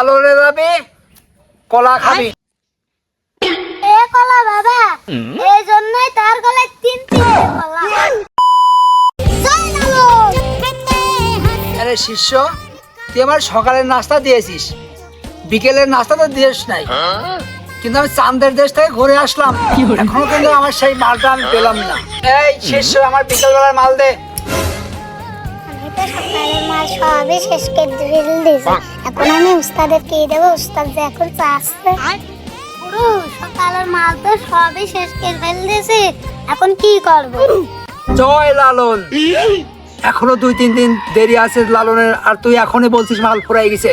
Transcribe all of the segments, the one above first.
আলোরে যাবি কলা খাবি। এ কলা বাবা এই জন্যই তার গলায় তিন তিনটে কলা। আরে শিষ্য তুই আমার সকালের নাস্তা দিয়েছিস বিকেলের নাস্তা তো দিয়েস নাই। কিন্তু আমি চান্দের দেশ থেকে ঘুরে আসলাম এখনও কিন্তু আমার সেই মালটা আমি পেলাম না। এই শিষ্য আমার বিকেল বেলার মাল দে। সবই শেষ করে দিয়েছি। এখন আমি উস্তাদের কে দেবো? উস্তাদ যে এখন পুরো সকালের মাল তো সবই শেষ করে ফেল দিয়েছি। এখন কি করব? জয় লালন। এখনও দুই তিন দিন দেরি আছে লালনের আর তুই এখনই বলছিস মাল ফুরাই গেছে।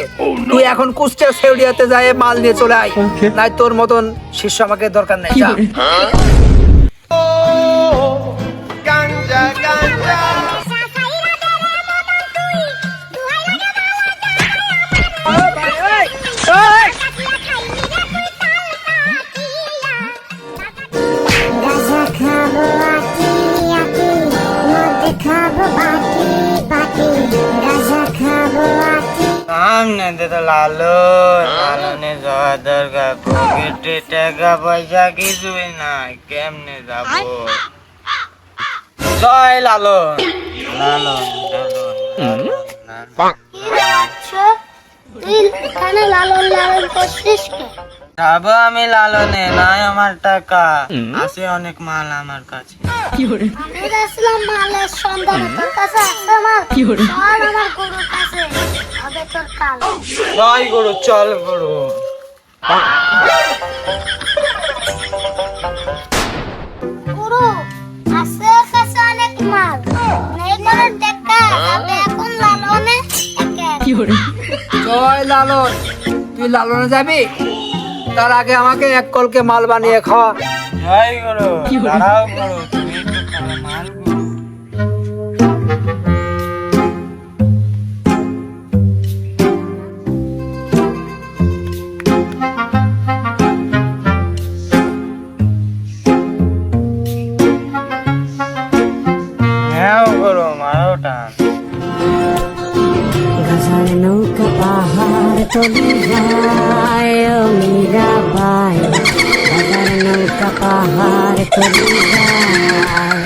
তুই এখন কুষ্টিয়া সেউরিয়াতে যায় মাল নিয়ে চলে আয়। নাই তোর মতন শিষ্য আমাকে দরকার নেই। দে তো লালু লালনে যাওয়া দরকার পকেটে টাকা পয়সা কিছুই নাই, কেমনে যাব? জয় লালু। বাচ্চা? তুই এখানে লালন লালন করছিস কে যাব আমি লালনে নাই আমার টাকা। আছে অনেক মাল আমার কাছে। আমি যাচ্ছিলাম মালের সন্ধানে তোর কাছে আছে মাল সব আমার গরুর কাছে। হবে তোর কাল। জয় গুরু চল গুরু। গুরু আছে কাছে অনেক মাল। নেই করে দেখা যাবে এখন লালনে একে। জয় লালন। তুই লালনে যাবি? তার আগে আমাকে এক কলকে মাল বানিয়ে খাওয়া। জয় গুরু দাঁড়াও গুরু তুমি একটু খাবে মাল গুরু হ্যাঁ গুরু মারো চলে যায় ও মীরাবাই গাজার নৌকা পাহাড় চলে যায়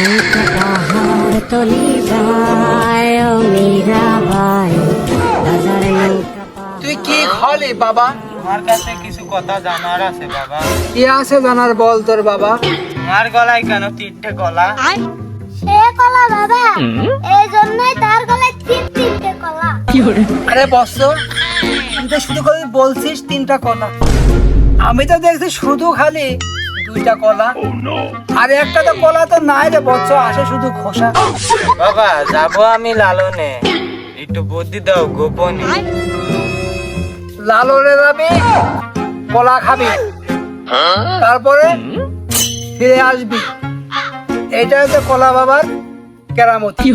নৌকা পাহাড় চলে যায় ও মীরাবাই গাজার নৌকা তুই কি খালি বাবা? তোমার কাছে কিছু কথা জানার আছে বাবা। কি আছে জানার বল তোর বাবা? তোমার গলায় কেন তিনটে গলা? সে কলা বাবা এই জন্যই তার গলায় তিন তিনটে কলা। আরে বৎস তুই তো শুধু খালি বলছিস তিনটা কলা। আমি তো দেখছি শুধু খালি দুইটা কলা। আর একটা তো কলা তো নাই রে বৎস আসে শুধু খোসা। বাবা যাব আমি লালনে। একটু বুদ্ধি দাও গোপনে। লালনে যাবি কলা খাবি। তারপরে ফিরে আসবি। এইটা হচ্ছে কলা বাবার কেরামতি।